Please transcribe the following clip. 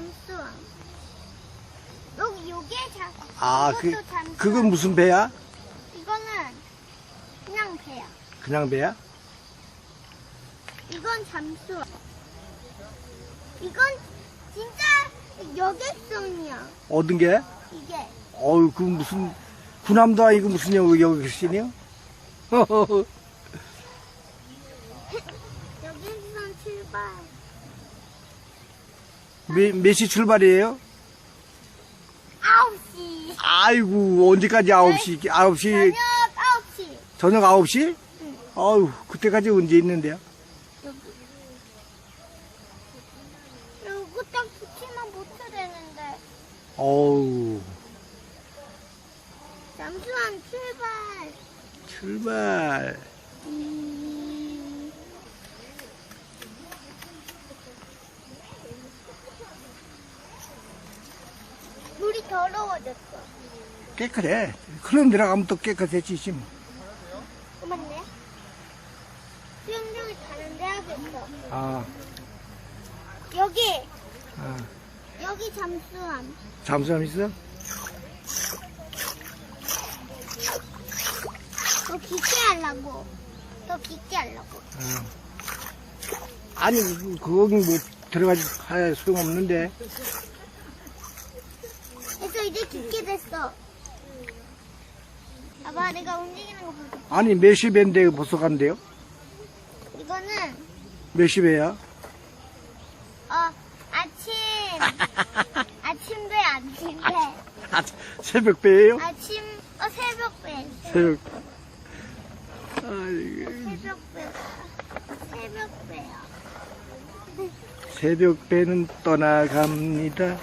잠수함. 여기 요게 잠. 아, 그, 이것도 잠수함. 그건 무슨 배야? 이거는 그냥 배야. 그냥 배야? 이건 잠수함. 이건 진짜 여객선이야. 얻은 게? 이게. 어유, 그 무슨, 군함도 아니고 무슨 여기, 여기 신이요? 여객선 출발. 몇, 몇시 출발이에요? 9시. 아이고, 언제까지 9시, 9시, 저녁 9시. 저녁 9시? 응. 아유, 그때까지 언제 있는데요? 여기. 이거 딱 붙이면 못 되는데. 어우, 잠수함 출발. 출발. 더러워졌어. 깨끗해. 그런 들어가면 또 깨끗해지지 뭐. 어, 맞네. 수영장을 가는데 하겠어. 아, 여기, 아. 여기 잠수함. 잠수함 있어? 더 깊게 하려고. 더 깊게 하려고. 아. 아니, 그- 거기 뭐 들어가지 할 소용없는데. 이제 깊게 됐어. 봐봐, 내가 움직이는 거 보자. 아니, 몇 시 배인데 벌써 간대요? 이거는, 몇 시 배야? 어, 아침. 아침배, 아침배. 아, 새벽 배예요? 아침, 어, 새벽배. 새벽. 아이고, 새벽배. 새벽배야. 새벽 배는 떠나갑니다.